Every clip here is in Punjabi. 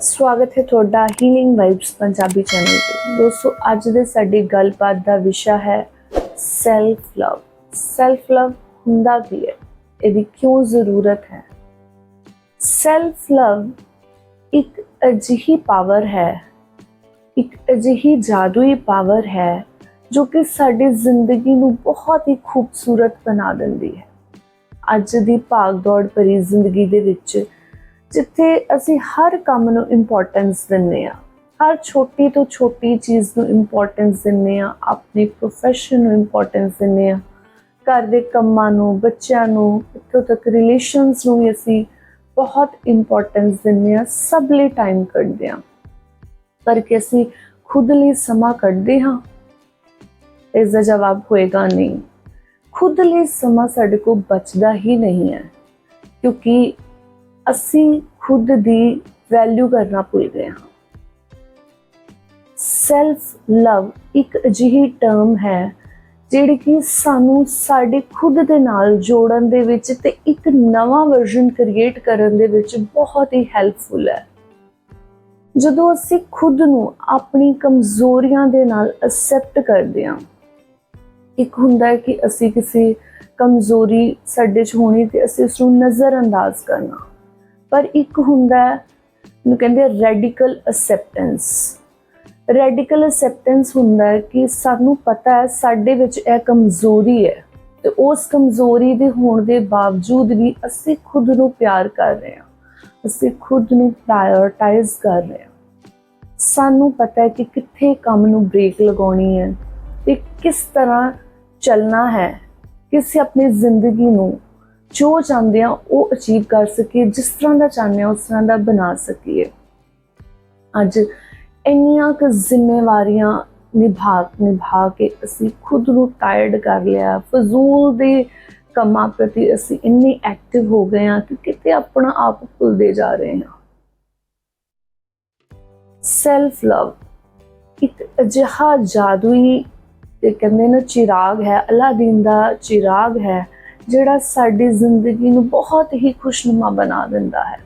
ਸਵਾਗਤ ਹੈ ਤੁਹਾਡਾ ਹੀਲਿੰਗ ਵਾਈਬਸ ਪੰਜਾਬੀ ਚੈਨਲ ਤੇ। ਦੋਸਤੋ, ਅੱਜ ਦੇ ਸਾਡੀ ਗੱਲਬਾਤ ਦਾ ਵਿਸ਼ਾ ਹੈ ਸੈਲਫ ਲਵ ਸੈਲਫ ਲਵ ਹੁੰਦਾ ਕੀ ਹੈ? ਇਹਦੀ ਕਿਉਂ ਜ਼ਰੂਰਤ ਹੈ? ਸੈਲਫ ਲਵ ਇੱਕ ਅਜਿਹੀ ਪਾਵਰ ਹੈ, ਇੱਕ ਅਜਿਹੀ ਜਾਦੂਈ ਪਾਵਰ ਹੈ ਜੋ ਕਿ ਸਾਡੀ ਜ਼ਿੰਦਗੀ ਨੂੰ ਬਹੁਤ ਹੀ ਖੂਬਸੂਰਤ ਬਣਾ ਦਿੰਦੀ ਹੈ। ਅੱਜ ਦੀ ਭਾਗ-ਦੌੜ ਭਰੀ ਜ਼ਿੰਦਗੀ ਦੇ ਵਿੱਚ ਜਿੱਥੇ ਅਸੀਂ ਹਰ ਕੰਮ ਨੂੰ ਇੰਪੋਰਟੈਂਸ ਦਿੰਦੇ ਆ ਹਰ ਛੋਟੀ ਤੋਂ ਛੋਟੀ ਚੀਜ਼ ਨੂੰ ਇੰਪੋਰਟੈਂਸ ਦਿੰਦੇ ਆ ਆਪਣੇ ਪ੍ਰੋਫੈਸ਼ਨ ਨੂੰ ਇੰਪੋਰਟੈਂਸ ਦਿੰਦੇ ਆ ਘਰ ਦੇ ਕੰਮਾਂ ਨੂੰ, ਬੱਚਿਆਂ ਨੂੰ, ਇੱਥੋਂ ਤੱਕ ਰਿਲੇਸ਼ਨਸ ਨੂੰ ਵੀ ਅਸੀਂ ਬਹੁਤ ਇੰਪੋਰਟੈਂਸ ਦਿੰਦੇ ਆ ਸਭ ਲਈ ਟਾਈਮ ਕੱਢਦੇ ਆ ਪਰ ਕਿ ਅਸੀਂ ਖੁਦ ਲਈ ਸਮਾਂ ਕੱਢਦੇ ਹਾਂ? ਇਸ ਦਾ ਜਵਾਬ ਹੋਏਗਾ ਨਹੀਂ। ਖੁਦ ਲਈ ਸਮਾਂ ਸਾਡੇ ਕੋਲ ਬਚਦਾ ਹੀ ਨਹੀਂ ਹੈ। ਕਿਉਂਕਿ ਅਸੀਂ ਖੁਦ ਦੀ ਵੈਲਿਊ ਕਰਨਾ ਭੁੱਲ ਗਏ ਹਾਂ। ਸੈਲਫ ਲਵ ਇੱਕ ਅਜਿਹੀ ਟਰਮ ਹੈ, ਜਿਹੜੀ ਕਿ ਸਾਨੂੰ ਸਾਡੇ ਖੁਦ ਦੇ ਨਾਲ ਜੋੜਨ ਦੇ ਵਿੱਚ ਤੇ ਇੱਕ ਨਵਾਂ ਵਰਜ਼ਨ ਕ੍ਰੀਏਟ ਕਰਨ ਦੇ ਵਿੱਚ ਬਹੁਤ ਹੀ ਹੈਲਪਫੁਲ ਹੈ। ਜਦੋਂ ਅਸੀਂ ਖੁਦ ਨੂੰ ਆਪਣੀ ਕਮਜ਼ੋਰੀਆਂ ਦੇ ਨਾਲ ਅਸੈਪਟ ਕਰਦੇ ਹਾਂ, ਇੱਕ ਹੁੰਦਾ ਹੈ ਕਿ ਅਸੀਂ ਕਿਸੇ ਕਮਜ਼ੋਰੀ ਸਾਡੇ 'ਚ ਹੋਣੀ ਤੇ ਅਸੀਂ ਉਸ ਨੂੰ ਨਜ਼ਰਅੰਦਾਜ਼ ਕਰਨਾ। ਪਰ ਇੱਕ ਹੁੰਦਾ ਨੂੰ ਕਹਿੰਦੇ ਰੈਡੀਕਲ ਅਸੈਪਟੈਂਸ ਰੈਡੀਕਲ ਅਸੈਪਟੈਂਸ ਹੁੰਦਾ ਕਿ ਸਾਨੂੰ ਪਤਾ ਹੈ ਸਾਡੇ ਵਿੱਚ ਇਹ ਕਮਜ਼ੋਰੀ ਹੈ ਤੇ ਉਸ ਕਮਜ਼ੋਰੀ ਦੇ ਹੋਣ ਦੇ ਬਾਵਜੂਦ ਵੀ ਅਸੀਂ ਖੁਦ ਨੂੰ ਪਿਆਰ ਕਰ ਰਹੇ ਹਾਂ, ਅਸੀਂ ਖੁਦ ਨੂੰ ਪ੍ਰਾਇੋਰਟਾਈਜ਼ ਕਰ ਰਹੇ ਹਾਂ। ਸਾਨੂੰ ਪਤਾ ਹੈ ਕਿ ਕਿੱਥੇ ਕੰਮ ਨੂੰ ਬ੍ਰੇਕ ਲਗਾਉਣੀ ਹੈ ਤੇ ਕਿਸ ਤਰ੍ਹਾਂ ਚੱਲਣਾ ਹੈ, ਕਿਸੇ ਆਪਣੀ ਜ਼ਿੰਦਗੀ ਨੂੰ ਜੋ ਚਾਹੁੰਦੇ ਆ ਉਹ ਅਚੀਵ ਕਰ ਸਕੀਏ, ਜਿਸ ਤਰ੍ਹਾਂ ਦਾ ਚਾਹੁੰਦੇ ਆ, ਉਸ ਤਰ੍ਹਾਂ ਦਾ ਬਣਾ ਸਕੀਏ। ਅੱਜ ਇੰਨੀਆਂ ਕੁ ਜ਼ਿੰਮੇਵਾਰੀਆਂ ਨਿਭਾ ਨਿਭਾ ਕੇ ਅਸੀਂ ਖੁਦ ਨੂੰ ਟਾਇਰਡ ਕਰ ਲਿਆ, ਫਜ਼ੂਲ ਦੇ ਕੰਮਾਂ ਪ੍ਰਤੀ ਅਸੀਂ ਇੰਨੇ ਐਕਟਿਵ ਹੋ ਗਏ ਹਾਂ ਕਿ ਕਿਤੇ ਆਪਣਾ ਆਪ ਭੁੱਲਦੇ ਜਾ ਰਹੇ ਹਾਂ। ਸੈਲਫ ਲਵ ਇੱਕ ਅਜਿਹਾ ਜਾਦੂਈ ਤੇ ਕਹਿੰਦੇ ਨੇ ਚਿਰਾਗ ਹੈ, ਅਲਾਦੀਨ ਦਾ ਚਿਰਾਗ ਹੈ। ਜਿਹੜਾ ਸਾਡੀ ਜ਼ਿੰਦਗੀ ਨੂੰ ਬਹੁਤ ਹੀ ਖੁਸ਼ਨੁਮਾ ਬਣਾ ਦਿੰਦਾ ਹੈ।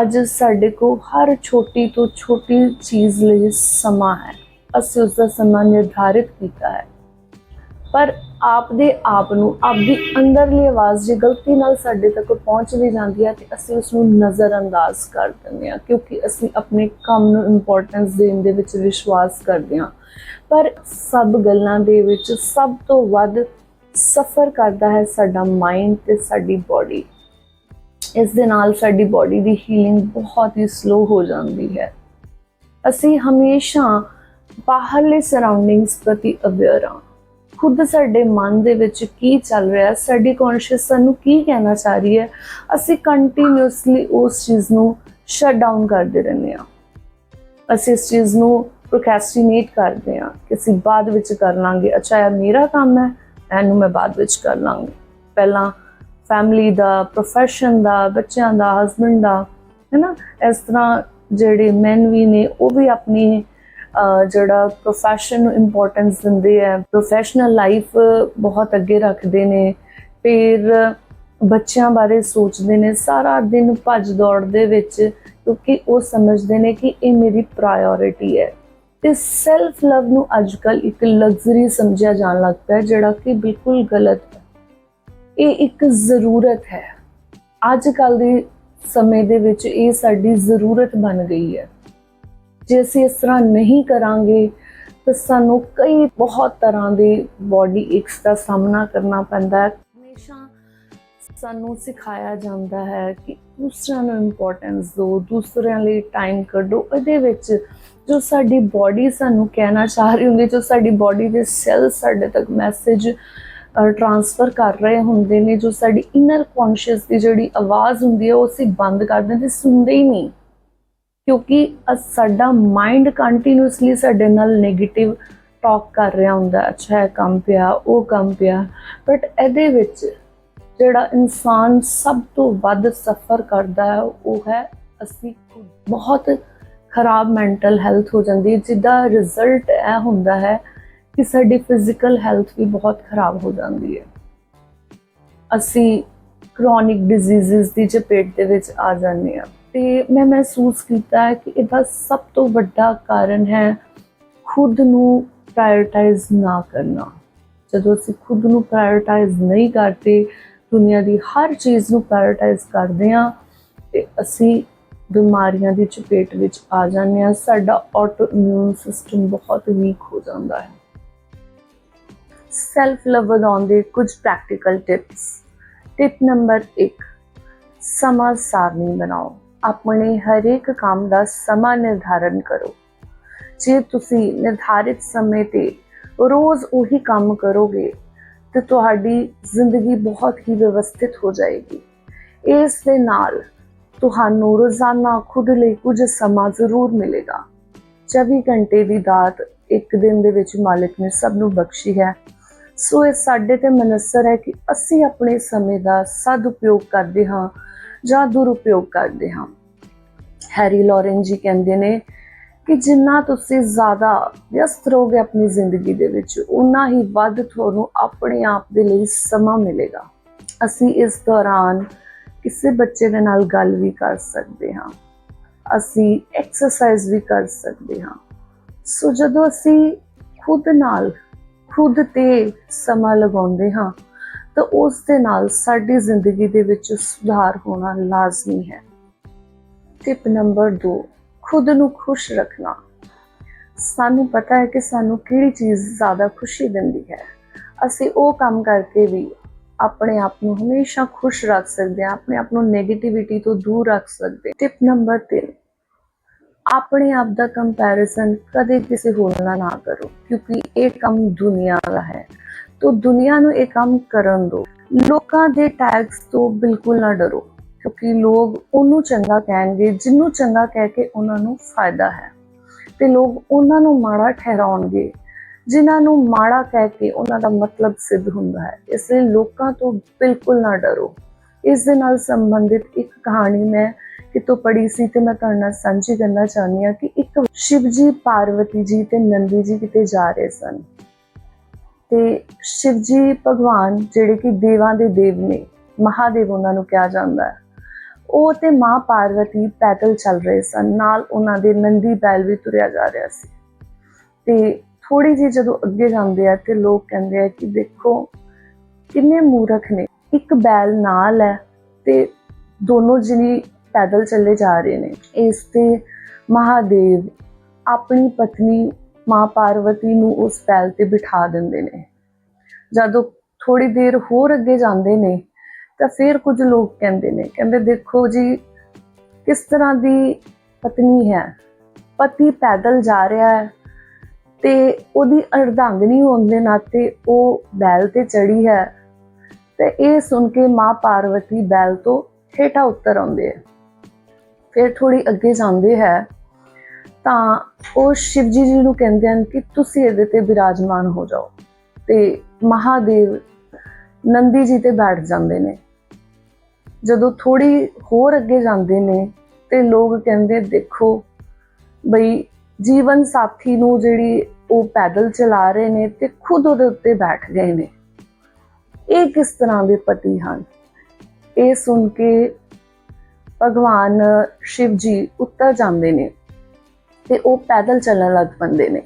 ਅੱਜ ਸਾਡੇ ਕੋਲ ਹਰ ਛੋਟੀ ਤੋਂ ਛੋਟੀ ਚੀਜ਼ ਲਈ ਸਮਾਂ ਹੈ। ਅਸੀਂ ਉਸ ਦਾ ਸਮਾਂ ਨਿਰਧਾਰਿਤ ਕੀਤਾ ਹੈ। ਪਰ ਆਪ ਦੇ ਆਪ ਨੂੰ ਆਪਦੀ ਅੰਦਰਲੀ ਆਵਾਜ਼ ਜੇ ਗਲਤੀ ਨਾਲ ਸਾਡੇ ਤੱਕ ਪਹੁੰਚ ਵੀ ਜਾਂਦੀ ਹੈ ਤੇ ਅਸੀਂ ਉਸ ਨੂੰ ਨਜ਼ਰਅੰਦਾਜ਼ ਕਰ ਦਿੰਦੇ ਹਾਂ ਕਿਉਂਕਿ ਅਸੀਂ ਆਪਣੇ ਕੰਮ ਨੂੰ ਇੰਪੋਰਟੈਂਸ ਦੇਣ ਦੇ ਵਿੱਚ ਵਿਸ਼ਵਾਸ ਕਰਦੇ ਹਾਂ। ਪਰ ਸਭ ਗੱਲਾਂ ਦੇ ਵਿੱਚ ਸਭ ਤੋਂ ਵੱਧ ਸਫਰ ਕਰਦਾ ਹੈ ਸਾਡਾ ਮਾਈਂਡ ਤੇ ਸਾਡੀ ਬਾਡੀ ਇਸ ਦੇ ਨਾਲ ਸਾਡੀ ਬਾਡੀ ਦੀ ਹੀਲਿੰਗ ਬਹੁਤ ਹੀ ਸਲੋ ਹੋ ਜਾਂਦੀ ਹੈ। ਅਸੀਂ ਹਮੇਸ਼ਾ ਬਾਹਰਲੇ ਸਰਾਊਂਡਿੰਗਸ ਪ੍ਰਤੀ ਅਵੇਅਰ ਹਾਂ। ਖੁਦ ਸਾਡੇ ਮਨ ਦੇ ਵਿੱਚ ਕੀ ਚੱਲ ਰਿਹਾ ਹੈ, ਸਾਡੀ ਕੌਨਸ਼ੀਅਸ ਸਾਨੂੰ ਕੀ ਕਹਿਣਾ ਚਾਹ ਰਹੀ ਹੈ, ਅਸੀਂ ਕੰਟੀਨਿਊਸਲੀ ਉਸ ਚੀਜ਼ ਨੂੰ ਸ਼ਟ ਡਾਊਨ ਕਰਦੇ ਰਹਿੰਦੇ ਹਾਂ। ਅਸੀਂ ਇਸ ਚੀਜ਼ ਨੂੰ ਪ੍ਰੋਕੈਸਟੀਨੇਟ ਕਰਦੇ ਹਾਂ ਕਿ ਅਸੀਂ ਬਾਅਦ ਵਿੱਚ ਕਰ ਲਾਂਗੇ। ਅੱਛਾ ਇਹ ਮੇਰਾ ਕੰਮ ਹੈ ਇਹਨੂੰ ਮੈਂ ਬਾਅਦ ਵਿੱਚ ਕਰ ਲਾਂਗੀ। ਪਹਿਲਾਂ ਫੈਮਿਲੀ ਦਾ ਪ੍ਰੋਫੈਸ਼ਨ ਦਾ, ਬੱਚਿਆਂ ਦਾ ਹਸਬੰਡ ਦਾ, ਹੈਨਾ? ਇਸ ਤਰ੍ਹਾਂ ਜਿਹੜੇ ਮੈਨ ਵੀ ਨੇ, ਉਹ ਵੀ ਆਪਣੀ ਜਿਹੜਾ ਪ੍ਰੋਫੈਸ਼ਨ ਨੂੰ ਇੰਪੋਰਟੈਂਸ ਦਿੰਦੇ ਆ। ਪ੍ਰੋਫੈਸ਼ਨਲ ਲਾਈਫ ਬਹੁਤ ਅੱਗੇ ਰੱਖਦੇ ਨੇ। ਫਿਰ ਬੱਚਿਆਂ ਬਾਰੇ ਸੋਚਦੇ ਨੇ। ਸਾਰਾ ਦਿਨ ਭੱਜ ਦੌੜ ਦੇ ਵਿੱਚ ਕਿਉਂਕਿ ਉਹ ਸਮਝਦੇ ਨੇ ਕਿ ਇਹ ਮੇਰੀ ਪ੍ਰਾਇੋਰਿਟੀ ਹੈ। ਤੇ ਸੈਲਫ ਲਵ ਨੂੰ ਅੱਜਕੱਲ ਇੱਕ ਲਗਜ਼ਰੀ ਸਮਝਿਆ ਜਾਣ ਲੱਗ ਪਿਆ, ਜਿਹੜਾ ਕਿ ਬਿਲਕੁਲ ਗਲਤ ਹੈ। ਇਹ ਇੱਕ ਜ਼ਰੂਰਤ ਹੈ। ਅੱਜ ਕੱਲ ਦੇ ਸਮੇਂ ਦੇ ਵਿੱਚ ਇਹ ਸਾਡੀ ਜ਼ਰੂਰਤ ਬਣ ਗਈ ਹੈ। ਜੇ ਅਸੀਂ ਇਸ ਤਰ੍ਹਾਂ ਨਹੀਂ ਕਰਾਂਗੇ, ਤਾਂ ਸਾਨੂੰ ਕਈ ਬਹੁਤ ਤਰ੍ਹਾਂ ਦੇ ਬਾਡੀ ਏਕਸ ਦਾ ਸਾਹਮਣਾ ਕਰਨਾ ਪੈਂਦਾ ਹੈ। ਹਮੇਸ਼ਾ ਸਾਨੂੰ ਸਿਖਾਇਆ ਜਾਂਦਾ ਹੈ ਕਿ ਦੂਸਰਿਆਂ ਨੂੰ ਇੰਪੋਰਟੈਂਸ ਦਿਓ, ਦੂਸਰਿਆਂ ਲਈ ਟਾਈਮ ਕੱਢੋ। ਇਹਦੇ ਵਿੱਚ ਜੋ ਸਾਡੀ ਬਾਡੀ ਸਾਨੂੰ ਕਹਿਣਾ ਚਾਹ ਰਹੀ ਹੁੰਦੀ, ਜੋ ਸਾਡੀ ਬਾਡੀ ਦੇ ਸੈੱਲ ਸਾਡੇ ਤੱਕ ਮੈਸੇਜ ਟਰਾਂਸਫਰ ਕਰ ਰਹੇ ਹੁੰਦੇ ਨੇ, ਜੋ ਸਾਡੀ ਇਨਰ ਕੌਨਸ਼ੀਅਸ ਦੀ ਜਿਹੜੀ ਆਵਾਜ਼ ਹੁੰਦੀ ਹੈ, ਉਹ ਅਸੀਂ ਬੰਦ ਕਰ ਦਿੰਦੇ, ਸੁਣਦੇ ਹੀ ਨਹੀਂ। ਕਿਉਂਕਿ ਸਾਡਾ ਮਾਈਂਡ ਕੰਟੀਨਿਊਸਲੀ ਸਾਡੇ ਨਾਲ 네ਗੇਟਿਵ ਟਾਕ ਕਰ ਰਿਹਾ ਹੁੰਦਾ ਅੱਛਾ, ਇਹ ਕੰਮ ਪਿਆ, ਉਹ ਕੰਮ ਪਿਆ। ਬਟ ਇਹਦੇ ਵਿੱਚ ਜਿਹੜਾ ਇਨਸਾਨ ਸਭ ਤੋਂ ਵੱਧ ਸਫਰ ਕਰਦਾ ਹੈ, ਉਹ ਹੈ ਅਸੀਂ ਬਹੁਤ ਖਰਾਬ ਮੈਂਟਲ ਹੈਲਥ ਹੋ ਜਾਂਦੀ ਹੈ ਜਿਹਦਾ ਰਿਜ਼ਲਟ ਇਹ ਹੁੰਦਾ ਹੈ ਕਿ ਸਾਡੀ ਫਿਜ਼ੀਕਲ ਹੈਲਥ ਵੀ ਬਹੁਤ ਖਰਾਬ ਹੋ ਜਾਂਦੀ ਹੈ। ਅਸੀਂ ਕ੍ਰੋਨਿਕ ਡਿਜ਼ੀਜ਼ਸ ਦੀ ਚਪੇਟ ਦੇ ਵਿੱਚ ਆ ਜਾਂਦੇ ਹਾਂ। ਤੇ ਮੈਂ ਮਹਿਸੂਸ ਕੀਤਾ ਹੈ ਕਿ ਇਹਦਾ ਸਭ ਤੋਂ ਵੱਡਾ ਕਾਰਨ ਹੈ ਖੁਦ ਨੂੰ ਪ੍ਰਾਇੋਰਟਾਈਜ਼ ਨਾ ਕਰਨਾ। ਜਦੋਂ ਅਸੀਂ ਖੁਦ ਨੂੰ ਪ੍ਰਾਇੋਰਟਾਈਜ਼ ਨਹੀਂ ਕਰਦੇ, ਦੁਨੀਆ ਦੀ ਹਰ ਚੀਜ਼ ਨੂੰ ਪ੍ਰਾਇੋਰਟਾਈਜ਼ ਕਰਦੇ ਹਾਂ, ਤੇ ਅਸੀਂ ਬਿਮਾਰੀਆਂ ਦੀ ਚਪੇਟ ਵਿੱਚ ਆ ਜਾਂਦੇ ਹਾਂ, ਸਾਡਾ ਆਟੋ ਇਮਿਊਨ ਸਿਸਟਮ ਬਹੁਤ ਵੀਕ ਹੋ ਜਾਂਦਾ ਹੈ। ਸੈਲਫ ਲਵ ਵਧਾਉਣ ਦੇ ਕੁਝ ਪ੍ਰੈਕਟੀਕਲ ਟਿਪਸ ਟਿਪ ਨੰਬਰ 1 ਸਮਾਂ ਸਾਰਣੀ ਬਣਾਓ। ਆਪਣੇ ਹਰੇਕ ਕੰਮ ਦਾ ਸਮਾਂ ਨਿਰਧਾਰਨ ਕਰੋ। ਜੇ ਤੁਸੀਂ ਨਿਰਧਾਰਿਤ ਸਮੇਂ ਤੇ ਰੋਜ਼ ਉਹੀ ਕੰਮ ਕਰੋਗੇ, ਤੇ ਤੁਹਾਡੀ ਜ਼ਿੰਦਗੀ ਬਹੁਤ ਹੀ ਵਿਵਸਥਿਤ ਹੋ ਜਾਏਗੀ। ਇਸ ਦੇ ਨਾਲ ਤੁਹਾਨੂੰ ਰੋਜ਼ਾਨਾ ਖੁਦ ਲਈ ਕੁਝ ਸਮਾਂ ਜ਼ਰੂਰ ਮਿਲੇਗਾ। 24 ਘੰਟੇ ਦੀ ਦਾਤ ਇੱਕ ਦਿਨ ਦੇ ਵਿੱਚ ਮਾਲਿਕ ਨੇ ਸਭ ਨੂੰ ਬਖਸ਼ੀ ਹੈ। ਸੋ ਇਹ ਸਾਡੇ ਤੇ ਮਨਸਰ ਹੈ ਕਿ ਅਸੀਂ ਆਪਣੇ ਸਮੇਂ ਦਾ ਸਦ ਉਪਯੋਗ ਕਰਦੇ ਹਾਂ ਜਾਂ ਦੁਰਉਪਯੋਗ ਕਰਦੇ ਹਾਂ। ਹੈਰੀ ਲੋਰੈਨ ਜੀ ਕਹਿੰਦੇ ਨੇ ਕਿ ਜਿੰਨਾ ਤੁਸੀਂ ਜ਼ਿਆਦਾ ਵਿਅਸਤ ਰਹੋਗੇ ਆਪਣੀ ਜ਼ਿੰਦਗੀ ਦੇ ਵਿੱਚ ਉਨਾ ਹੀ ਵੱਧ ਤੁਹਾਨੂੰ ਆਪਣੇ ਆਪ ਦੇ ਲਈ ਸਮਾਂ ਮਿਲੇਗਾ। ਅਸੀਂ ਇਸ ਦੌਰਾਨ ਕਿਸੇ ਬੱਚੇ ਦੇ ਨਾਲ ਗੱਲ ਵੀ ਕਰ ਸਕਦੇ ਹਾਂ। ਅਸੀਂ ਐਕਸਰਸਾਈਜ਼ ਵੀ ਕਰ ਸਕਦੇ ਹਾਂ। ਸੋ ਜਦੋਂ ਅਸੀਂ ਖੁਦ ਨਾਲ, ਖੁਦ ਤੇ ਸਮਾਂ ਲਗਾਉਂਦੇ ਹਾਂ, ਤਾਂ ਉਸ ਦੇ ਨਾਲ ਸਾਡੀ ਜ਼ਿੰਦਗੀ ਦੇ ਵਿੱਚ ਸੁਧਾਰ ਹੋਣਾ ਲਾਜ਼ਮੀ ਹੈ। ਟਿਪ ਨੰਬਰ 2 ਖੁਦ ਨੂੰ ਖੁਸ਼ ਰੱਖਣਾ। ਸਾਨੂੰ ਪਤਾ ਹੈ ਕਿ ਸਾਨੂੰ ਕਿਹੜੀ ਚੀਜ਼ ਜ਼ਿਆਦਾ ਖੁਸ਼ੀ ਦਿੰਦੀ ਹੈ। ਅਸੀਂ ਉਹ ਕੰਮ ਕਰਕੇ ਵੀ ਆਪਣੇ ਆਪ ਨੂੰ ਹਮੇਸ਼ਾ ਖੁਸ਼ ਰੱਖ ਸਕਦੇ ਹਾਂ, ਆਪਣੇ ਆਪ ਨੂੰ 네ਗੇਟਿਵਿਟੀ ਤੋਂ ਦੂਰ ਰੱਖ ਸਕਦੇ ਟਿਪ ਨੰਬਰ 3 ਆਪਣੇ ਆਪ ਦਾ ਕੰਪੈਰੀਜ਼ਨ ਕਦੇ ਕਿਸੇ ਹੋਰ ਨਾਲ ਨਾ ਕਰੋ, ਕਿਉਂਕਿ ਇਹ ਕੰਮ ਦੁਨੀਆ ਦਾ ਹੈ। ਤੋ ਦੁਨੀਆ ਨੂੰ ਇਹ ਕੰਮ ਕਰਨ ਦਿਓ ਲੋਕਾਂ ਦੇ ਟੈਗਸ ਤੋਂ ਬਿਲਕੁਲ ਨਾ ਡਰੋ, ਕਿਉਂਕਿ ਲੋਕ ਉਹਨੂੰ ਚੰਗਾ ਕਹਿਣਗੇ, ਜਿਹਨੂੰ ਚੰਗਾ ਕਹਿ ਕੇ ਉਹਨਾਂ ਨੂੰ ਫਾਇਦਾ ਹੈ। ਤੇ ਲੋਕ ਉਹਨਾਂ ਨੂੰ ਮਾੜਾ ਠਹਿਰਾਉਣਗੇ। ਜਿਨ੍ਹਾਂ ਨੂੰ ਮਾੜਾ ਕਹਿ ਕੇ ਉਹਨਾਂ ਦਾ ਮਤਲਬ ਸਿੱਧ ਹੁੰਦਾ ਹੈ। ਇਸ ਲਈ ਲੋਕਾਂ ਤੋਂ ਬਿਲਕੁਲ ਨਾ ਡਰੋ। ਇਸ ਦੇ ਨਾਲ ਸੰਬੰਧਿਤ ਇੱਕ ਕਹਾਣੀ ਮੈਂ ਕਿਤੋਂ ਪੜ੍ਹੀ ਸੀ ਤੇ ਮੈਂ ਤੁਹਾਡੇ ਨਾਲ ਸਾਂਝੀ ਕਰਨਾ ਚਾਹੁੰਦੀ ਹਾਂ ਕਿ ਇੱਕ ਸ਼ਿਵ ਜੀ ਪਾਰਵਤੀ ਜੀ ਤੇ ਨੰਦੀ ਜੀ ਕਿਤੇ ਜਾ ਰਹੇ ਸਨ। ਤੇ ਸ਼ਿਵ ਜੀ ਭਗਵਾਨ ਜਿਹੜੇ ਕਿ ਦੇਵਾਂ ਦੇ ਦੇਵ ਨੇ, ਮਹਾਦੇਵ ਉਹਨਾਂ ਨੂੰ ਕਿਹਾ ਜਾਂਦਾ ਹੈ। ਉਹ ਤੇ ਮਾਂ ਪਾਰਵਤੀ ਪੈਦਲ ਚੱਲ ਰਹੇ ਸਨ, ਨਾਲ ਉਹਨਾਂ ਦੇ ਨੰਦੀ ਬੈਲ ਵੀ ਤੁਰਿਆ ਜਾ ਰਿਹਾ ਸੀ। ਤੇ ਥੋੜੀ ਜਿਹੀ ਜਦੋਂ ਅੱਗੇ ਜਾਂਦੇ ਆ ਤੇ ਲੋਕ ਕਹਿੰਦੇ ਆ ਕਿ ਦੇਖੋ ਕਿੰਨੇ ਮੂਰਖ ਨੇ। ਇੱਕ ਬੈਲ ਨਾਲ ਹੈ ਤੇ ਦੋਨੋਂ ਜਣੀ ਪੈਦਲ ਚੱਲੇ ਜਾ ਰਹੇ ਨੇ। ਇਸ ਤੇ ਮਹਾਦੇਵ ਆਪਣੀ ਪਤਨੀ ਮਾਂ ਪਾਰਵਤੀ ਨੂੰ ਉਸ ਬੈਲ ਤੇ ਬਿਠਾ ਦਿੰਦੇ ਨੇ। ਜਦੋਂ ਥੋੜੀ ਦੇਰ ਹੋਰ ਅੱਗੇ ਜਾਂਦੇ ਨੇ ਤਾਂ ਫਿਰ ਕੁਝ ਲੋਕ ਕਹਿੰਦੇ ਨੇ, ਕਹਿੰਦੇ ਦੇਖੋ ਜੀ, ਕਿਸ ਤਰ੍ਹਾਂ ਦੀ ਪਤਨੀ ਹੈ। ਪਤੀ ਪੈਦਲ ਜਾ ਰਿਹਾ ਹੈ ਤੇ ਉਹਦੀ ਅਰਧਾਂਗਨੀ ਹੋਣ ਦੇ ਨਾਤੇ ਉਹ ਬੈਲ ਤੇ ਚੜੀ ਹੈ। ਤੇ ਇਹ ਸੁਣ ਕੇ ਮਾਂ ਪਾਰਵਤੀ ਬੈਲ ਤੋਂ ਹੇਠਾਂ ਉਤਰ ਆਉਂਦੇ ਹੈ ਫਿਰ ਥੋੜੀ ਅੱਗੇ ਜਾਂਦੇ ਹੈ। ਤਾਂ ਉਹ ਸ਼ਿਵਜੀ ਜੀ ਜੀ ਨੂੰ ਕਹਿੰਦੇ ਹਨ ਕਿ ਤੁਸੀਂ ਇਹਦੇ ਤੇ ਬਿਰਾਜਮਾਨ ਹੋ ਜਾਓ ਤੇ ਮਹਾਦੇਵ ਨੰਦੀ ਜੀ ਤੇ ਬੈਠ ਜਾਂਦੇ ਨੇ। ਜਦੋਂ ਥੋੜੀ ਹੋਰ ਅੱਗੇ ਜਾਂਦੇ ਨੇ ਤੇ ਲੋਕ ਕਹਿੰਦੇ ਦੇਖੋ ਬਈ ਜੀਵਨ ਸਾਥੀ ਨੂੰ ਜਿਹੜੀ ਉਹ ਪੈਦਲ ਚਲਾ ਰਹੇ ਨੇ ਤੇ ਖੁਦ ਉਹਦੇ ਉੱਤੇ ਬੈਠ ਗਏ ਨੇ। ਇਹ ਕਿਸ ਤਰ੍ਹਾਂ ਦੇ ਪਤੀ ਹਨ? ਇਹ ਸੁਣ ਕੇ ਭਗਵਾਨ ਸ਼ਿਵ ਜੀ ਉੱਤਰ ਜਾਂਦੇ ਨੇ ਤੇ ਉਹ ਪੈਦਲ ਚੱਲਣ ਲੱਗ ਪੈਂਦੇ ਨੇ।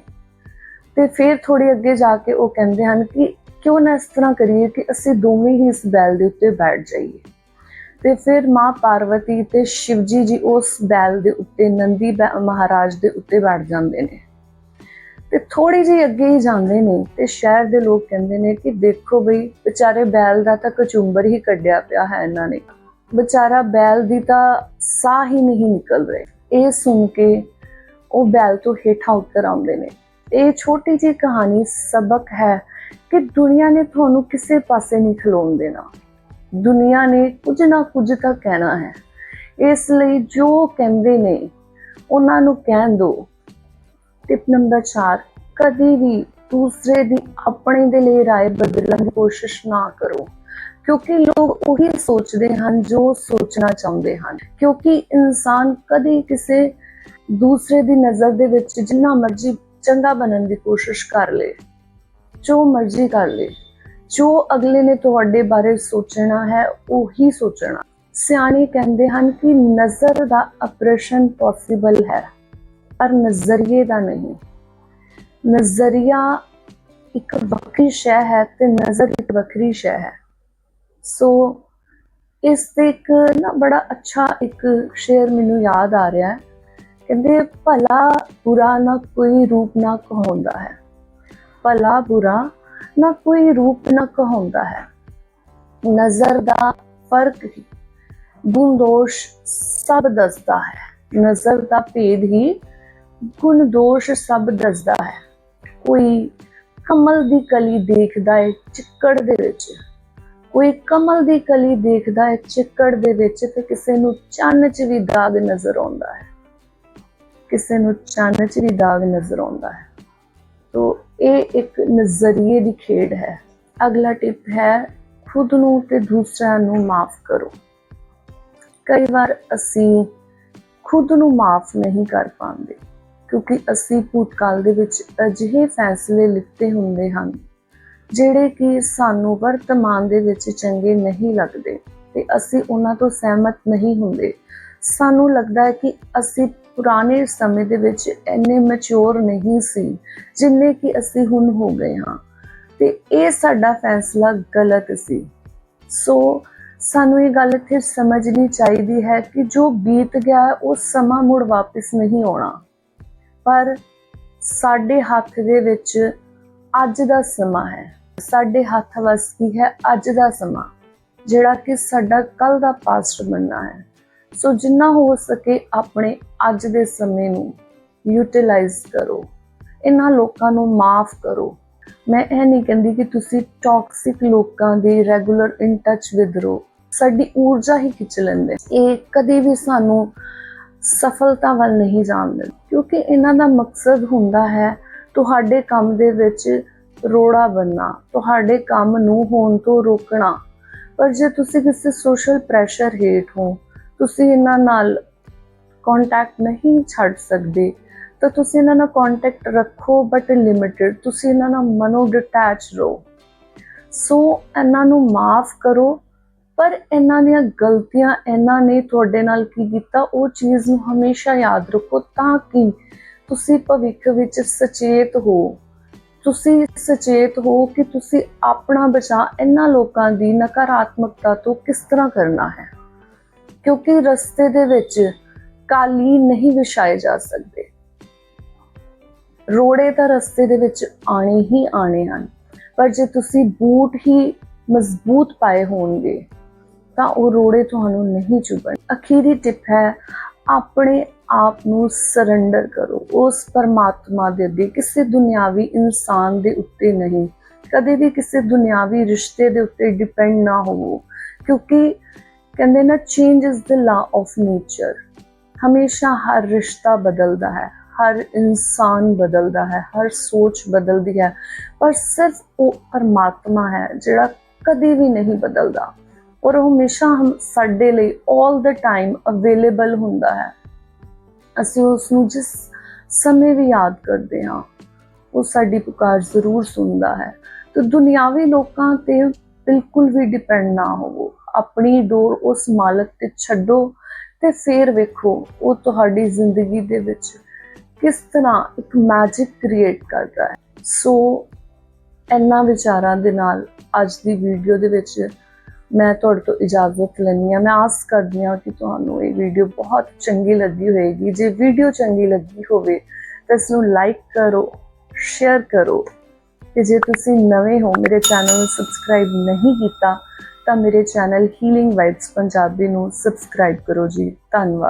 ਤੇ ਫਿਰ ਥੋੜੀ ਅੱਗੇ ਜਾ ਕੇ ਉਹ ਕਹਿੰਦੇ ਹਨ ਕਿ ਕਿਉਂ ਨਾ ਇਸ ਤਰ੍ਹਾਂ ਕਰੀਏ ਕਿ ਅਸੀਂ ਦੋਵੇਂ ਹੀ ਇਸ ਬੈਲ ਦੇ ਉੱਤੇ ਬੈਠ ਜਾਈਏ। ਤੇ ਫਿਰ ਮਾਂ ਪਾਰਵਤੀ ਤੇ ਸ਼ਿਵਜੀ ਜੀ ਜੀ ਉਸ ਬੈਲ ਦੇ ਉੱਤੇ, ਨੰਦੀ ਬੈ- ਮਹਾਰਾਜ ਦੇ ਉੱਤੇ ਬੈਠ ਜਾਂਦੇ ਨੇ। ਤੇ ਥੋੜੀ ਜਿਹੀ ਅੱਗੇ ਹੀ ਜਾਂਦੇ ਨੇ ਤੇ ਸ਼ਹਿਰ ਦੇ ਲੋਕ ਕਹਿੰਦੇ ਨੇ ਕਿ ਦੇਖੋ ਬਈ ਵਿਚਾਰੇ ਬੈਲ ਦਾ ਤਾਂ ਕਚੁੰਬਰ ਹੀ ਕੱਢਿਆ ਪਿਆ ਹੈ ਇਹਨਾਂ ਨੇ। ਵਿਚਾਰਾ ਬੈਲ ਦੀ ਤਾਂ ਸਾਹ ਹੀ ਨਹੀਂ ਨਿਕਲ ਰਹੇ। ਇਹ ਸੁਣ ਕੇ ਉਹ ਬੈਲ ਤੋਂ ਹੇਠਾਂ ਉਤਰ ਆਉਂਦੇ ਨੇ। ਇਹ ਛੋਟੀ ਜਿਹੀ ਕਹਾਣੀ ਸਬਕ ਹੈ ਕਿ ਦੁਨੀਆ ਨੇ ਤੁਹਾਨੂੰ ਕਿਸੇ ਪਾਸੇ ਨਹੀਂ ਖਲੋਣ ਦੇਣਾ। ਦੁਨੀਆ ਨੇ ਕੁਝ ਨਾ ਕੁਝ ਤਾਂ ਕਹਿਣਾ ਹੈ। ਇਸ ਲਈ ਜੋ ਕਹਿੰਦੇ ਨੇ, ਉਹਨਾਂ ਨੂੰ ਕਹਿਣ ਦਿਓ ਟਿਪ ਨੰਬਰ 4 ਕਦੀ ਵੀ ਦੂਸਰੇ ਦੀ ਆਪਣੇ ਦੇ ਲਈ رائے ਬਦਲਣ ਦੀ ਕੋਸ਼ਿਸ਼ ਨਾ ਕਰੋ ਕਿਉਂਕਿ ਲੋਕ ਉਹੀ ਸੋਚਦੇ ਹਨ ਜੋ ਸੋਚਣਾ ਚਾਹੁੰਦੇ ਹਨ ਕਿਉਂਕਿ ਇਨਸਾਨ ਕਦੀ ਕਿਸੇ ਦੂਸਰੇ ਦੀ ਨਜ਼ਰ ਦੇ ਵਿੱਚ ਜਿੰਨਾ ਮਰਜ਼ੀ ਚੰਗਾ ਬਣਨ ਦੀ ਕੋਸ਼ਿਸ਼ ਕਰ ਲੇ ਜੋ ਮਰਜ਼ੀ ਕਰ ਲੇ ਜੋ ਅਗਲੇ ਨੇ ਤੁਹਾਡੇ ਬਾਰੇ ਸੋਚਣਾ ਹੈ ਉਹੀ ਸੋਚਣਾ ਸਿਆਣੇ ਕਹਿੰਦੇ ਹਨ ਕਿ ਨਜ਼ਰ ਦਾ ਆਪਰੇਸ਼ਨ ਪੋਸੀਬਲ ਹੈ ਪਰ ਨਜ਼ਰੀਏ ਦਾ ਨਹੀਂ। ਨਜ਼ਰੀਆ ਇੱਕ ਵੱਖਰੀ ਸ਼ੈ ਹੈ ਤੇ ਨਜ਼ਰ ਇੱਕ ਵੱਖਰੀ ਸ਼ੈ ਹੈ। ਸੋ ਇਸ ਤੇ ਇੱਕ ਨਾ ਬੜਾ ਅੱਛਾ ਇੱਕ ਸ਼ੇਰ ਮੈਨੂੰ ਯਾਦ ਆ ਰਿਹਾ ਹੈ। ਕਹਿੰਦੇ, ਭਲਾ ਬੁਰਾ ਨਾ ਕੋਈ ਰੂਪ ਨਾ ਕਹਾਉਂਦਾ ਹੈ। ਭਲਾ ਬੁਰਾ ਨਾ ਕੋਈ ਰੂਪ ਨਾ ਕਹਾਉਂਦਾ ਹੈ। ਨਜ਼ਰ ਦਾ ਫ਼ਰਕ ਹੀ ਗੁਣ ਦੋਸ਼ ਸਭ ਦੱਸਦਾ ਹੈ। ਨਜ਼ਰ ਦਾ ਭੇਦ ਹੀ ਗੁਣ ਦੋਸ਼ ਸਭ ਦੱਸਦਾ ਹੈ। ਕੋਈ ਕਮਲ ਦੀ ਕਲੀ ਦੇਖਦਾ ਹੈ ਚਿੱਕੜ ਦੇ ਵਿੱਚ। ਕੋਈ ਕਮਲ ਦੀ ਕਲੀ ਦੇਖਦਾ ਹੈ ਚਿੱਕੜ ਦੇ ਵਿੱਚ ਤੇ ਕਿਸੇ ਨੂੰ ਚੰਨ 'ਚ ਵੀ ਦਾਗ ਨਜ਼ਰ ਆਉਂਦਾ ਹੈ। ਕਿਸੇ ਨੂੰ ਚੰਨ 'ਚ ਵੀ ਦਾਗ ਨਜ਼ਰ ਆਉਂਦਾ ਹੈ। ਤੋ ਇਹ ਇੱਕ ਨਜ਼ਰੀਏ ਦੀ ਖੇਡ ਹੈ। ਅਗਲਾ ਟਿਪ ਹੈ, ਖੁਦ ਨੂੰ ਤੇ ਦੂਸਰਿਆਂ ਨੂੰ ਮਾਫ ਕਰੋ। ਕਈ ਵਾਰ ਅਸੀਂ ਖੁਦ ਨੂੰ ਮਾਫ ਨਹੀਂ ਕਰ ਪਾਉਂਦੇ। ਕਿਉਂਕਿ ਅਸੀਂ ਭੂਤਕਾਲ ਦੇ ਵਿੱਚ ਅਜਿਹੇ ਫੈਸਲੇ ਲਿੱਤੇ ਹੁੰਦੇ ਹਨ, ਜਿਹੜੇ ਕਿ ਸਾਨੂੰ ਵਰਤਮਾਨ ਦੇ ਵਿੱਚ ਚੰਗੇ ਨਹੀਂ ਲੱਗਦੇ ਤੇ ਅਸੀਂ ਉਹਨਾਂ ਤੋਂ ਸਹਿਮਤ ਨਹੀਂ ਹੁੰਦੇ। ਸਾਨੂੰ ਲੱਗਦਾ ਹੈ ਕਿ ਅਸੀਂ ਪੁਰਾਣੇ ਸਮੇਂ ਦੇ ਵਿੱਚ ਇੰਨੇ ਮੈਚੁਰ ਨਹੀਂ ਸੀ, ਜਿੰਨੇ ਕਿ ਅਸੀਂ ਹੁਣ ਹੋ ਗਏ ਹਾਂ। ਤੇ ਇਹ ਸਾਡਾ ਫੈਸਲਾ ਗਲਤ ਸੀ। ਸੋ ਸਾਨੂੰ ਇਹ ਗੱਲ ਇੱਥੇ ਸਮਝਣੀ ਚਾਹੀਦੀ ਹੈ ਕਿ ਜੋ ਬੀਤ ਗਿਆ, ਉਹ ਸਮਾਂ ਮੁੜ ਵਾਪਸ ਨਹੀਂ ਆਉਣਾ। ਪਰ ਸਾਡੇ ਹੱਥ ਦੇ ਵਿੱਚ ਅੱਜ ਦਾ ਸਮਾਂ ਹੈ। ਸਾਡੇ ਹੱਥ ਵਸ ਕੀ ਹੈ? ਅੱਜ ਦਾ ਸਮਾਂ, ਜਿਹੜਾ ਕਿ ਸਾਡਾ ਕੱਲ ਦਾ ਪਾਸਟ ਬਣਨਾ ਹੈ। ਸੋ ਜਿੰਨਾ ਹੋ ਸਕੇ ਆਪਣੇ ਅੱਜ ਦੇ ਸਮੇਂ ਨੂੰ ਯੂਟਿਲਾਈਜ਼ ਕਰੋ। ਇਹਨਾਂ ਲੋਕਾਂ ਨੂੰ ਮਾਫ ਕਰੋ। ਮੈਂ ਇਹ ਨਹੀਂ ਕਹਿੰਦੀ ਕਿ ਤੁਸੀਂ ਟੌਕਸਿਕ ਲੋਕਾਂ ਦੇ ਰੈਗੂਲਰ ਇਨ ਟੱਚ ਵਿਦ ਰਹੋ। ਸਾਡੀ ਊਰਜਾ ਹੀ ਖਿੱਚ ਲੈਂਦੇ। ਇਹ ਕਦੇ ਵੀ ਸਾਨੂੰ ਸਫਲਤਾ ਵੱਲ ਨਹੀਂ ਜਾਣ ਦਿੰਦੇ। ਕਿਉਂਕਿ ਇਹਨਾਂ ਦਾ ਮਕਸਦ ਹੁੰਦਾ ਹੈ ਤੁਹਾਡੇ ਕੰਮ ਦੇ ਵਿੱਚ ਰੋੜਾ ਬੰਨਾ ਤੁਹਾਡੇ ਕੰਮ ਨੂੰ ਹੋਣ ਤੋਂ ਰੋਕਣਾ। ਪਰ ਜੇ ਤੁਸੀਂ ਕਿਸੇ ਸੋਸ਼ਲ ਪ੍ਰੈਸ਼ਰ ਹੇਠ ਹੋ, ਤੁਸੀਂ ਇਹਨਾਂ ਨਾਲ ਕੰਟੈਕਟ ਨਹੀਂ ਛੱਡ ਸਕਦੇ, ਤਾਂ ਤੁਸੀਂ ਇਹਨਾਂ ਨਾਲ ਕੰਟੈਕਟ ਰੱਖੋ ਬਟ ਲਿਮਿਟਿਡ ਤੁਸੀਂ ਇਹਨਾਂ ਨਾਲ ਮਨੋ ਡਿਟੈਚ ਰਹੋ। ਸੋ ਇਹਨਾਂ ਨੂੰ ਮਾਫ ਕਰੋ ਪਰ ਇਹਨਾਂ ਦੀਆਂ ਗਲਤੀਆਂ, ਇਹਨਾਂ ਨੇ ਤੁਹਾਡੇ ਨਾਲ ਕੀ ਕੀਤਾ? ਉਹ ਚੀਜ਼ ਨੂੰ ਹਮੇਸ਼ਾ ਯਾਦ ਰੱਖੋ ਤਾਂ ਕਿ ਤੁਸੀਂ ਭਵਿੱਖ ਵਿੱਚ ਸਚੇਤ ਹੋ। ਤੁਸੀਂ ਸਚੇਤ ਹੋ ਕਿ ਤੁਸੀਂ ਆਪਣਾ ਬਚਾਅ ਇਹਨਾਂ ਲੋਕਾਂ ਦੀ ਨਕਾਰਾਤਮਕਤਾ ਤੋਂ ਕਿਸ ਤਰ੍ਹਾਂ ਕਰਨਾ ਹੈ। ਕਿਉਂਕਿ ਰਸਤੇ ਦੇ ਵਿੱਚ ਕਾਲੀ ਨਹੀਂ ਵਿਛਾਏ ਜਾ ਸਕਦੇ। ਰੋੜੇ ਤਾਂ ਰਸਤੇ ਦੇ ਵਿੱਚ ਆਣੇ ਹੀ ਆਣੇ ਹਨ, ਪਰ ਜੇ ਤੁਸੀਂ ਬੂਟ ਹੀ ਮਜ਼ਬੂਤ ਪਾਏ ਹੋਣਗੇ ਤਾਂ ਉਹ ਰੋੜੇ ਤੁਹਾਨੂੰ ਨਹੀਂ ਚੁਭਣ ਅਖੀਰੀ ਟਿਪ ਹੈ, ਆਪਣੇ ਆਪ ਨੂੰ ਸਰੈਂਡਰ ਕਰੋ। ਉਸ ਪਰਮਾਤਮਾ ਦੇ ਅੱਗੇ ਕਿਸੇ ਦੁਨਿਆਵੀ ਇਨਸਾਨ ਦੇ ਉੱਤੇ ਨਹੀਂ, ਕਦੇ ਵੀ ਕਿਸੇ ਦੁਨਿਆਵੀ ਰਿਸ਼ਤੇ ਦੇ ਉੱਤੇ ਡਿਪੈਂਡ ਨਾ ਹੋਵੋ। ਕਿਉਂਕਿ ਕਹਿੰਦੇ ਨਾ change is the law of nature ਹਮੇਸ਼ਾ ਹਰ ਰਿਸ਼ਤਾ ਬਦਲਦਾ ਹੈ, ਹਰ ਇਨਸਾਨ ਬਦਲਦਾ ਹੈ, ਹਰ ਸੋਚ ਬਦਲਦੀ ਹੈ। ਪਰ ਸਿਰਫ ਉਹ ਪਰਮਾਤਮਾ ਹੈ ਜਿਹੜਾ ਕਦੇ ਵੀ ਨਹੀਂ ਬਦਲਦਾ। ਔਰ ਉਹ ਹਮੇਸ਼ਾ ਹਮ ਸਾਡੇ ਲਈ 올 ਦਾ ਟਾਈਮ ਅਵੇਲੇਬਲ ਹੁੰਦਾ ਹੈ। ਅਸੀਂ ਉਸ ਨੂੰ ਜਿਸ ਸਮੇਂ ਵੀ ਯਾਦ ਕਰਦੇ ਹਾਂ, ਉਹ ਸਾਡੀ ਪੁਕਾਰ ਜ਼ਰੂਰ ਸੁਣਦਾ ਹੈ। ਤੇ ਦੁਨਿਆਵੀ ਲੋਕਾਂ ਤੇ ਬਿਲਕੁਲ ਵੀ ਡਿਪੈਂਡ ਨਾ ਹੋਵੋ। ਆਪਣੀ ਡੋਰ ਉਸ ਮਾਲਕ ਤੇ ਛੱਡੋ ਤੇ ਫੇਰ ਵੇਖੋ ਉਹ ਤੁਹਾਡੀ ਜ਼ਿੰਦਗੀ ਦੇ ਵਿੱਚ ਕਿਸ ਤਰ੍ਹਾਂ ਇੱਕ ਮੈਜਿਕ ਕ੍ਰੀਏਟ ਕਰਦਾ ਹੈ। ਸੋ, ਇਹਨਾਂ ਵਿਚਾਰਾਂ ਦੇ ਨਾਲ ਅੱਜ ਦੀ ਵੀਡੀਓ ਦੇ ਵਿੱਚ ਮੈਂ ਤੁਹਾਡੇ ਤੋਂ ਇਜਾਜ਼ਤ ਲੈਣੀ ਆ ਮੈਂ ਆਸ ਕਰਦੀ ਹਾਂ ਕਿ ਤੁਹਾਨੂੰ ਇਹ ਵੀਡੀਓ ਬਹੁਤ ਚੰਗੀ ਲੱਗੀ ਹੋਵੇਗੀ ਜੇ ਵੀਡੀਓ ਚੰਗੀ ਲੱਗੀ ਹੋਵੇ ਤਾਂ ਇਸ ਨੂੰ ਲਾਈਕ ਕਰੋ ਸ਼ੇਅਰ ਕਰੋ ਤੇ ਜੇ ਤੁਸੀਂ ਨਵੇਂ ਹੋ, ਮੇਰੇ ਚੈਨਲ ਨੂੰ ਸਬਸਕ੍ਰਾਈਬ ਨਹੀਂ ਕੀਤਾ ਤਾਂ ਮੇਰੇ ਚੈਨਲ ਹੀਲਿੰਗ ਵਾਈਬਸ ਪੰਜਾਬੀ ਨੂੰ ਸਬਸਕ੍ਰਾਈਬ ਕਰੋ ਜੀ। ਧੰਨਵਾਦ।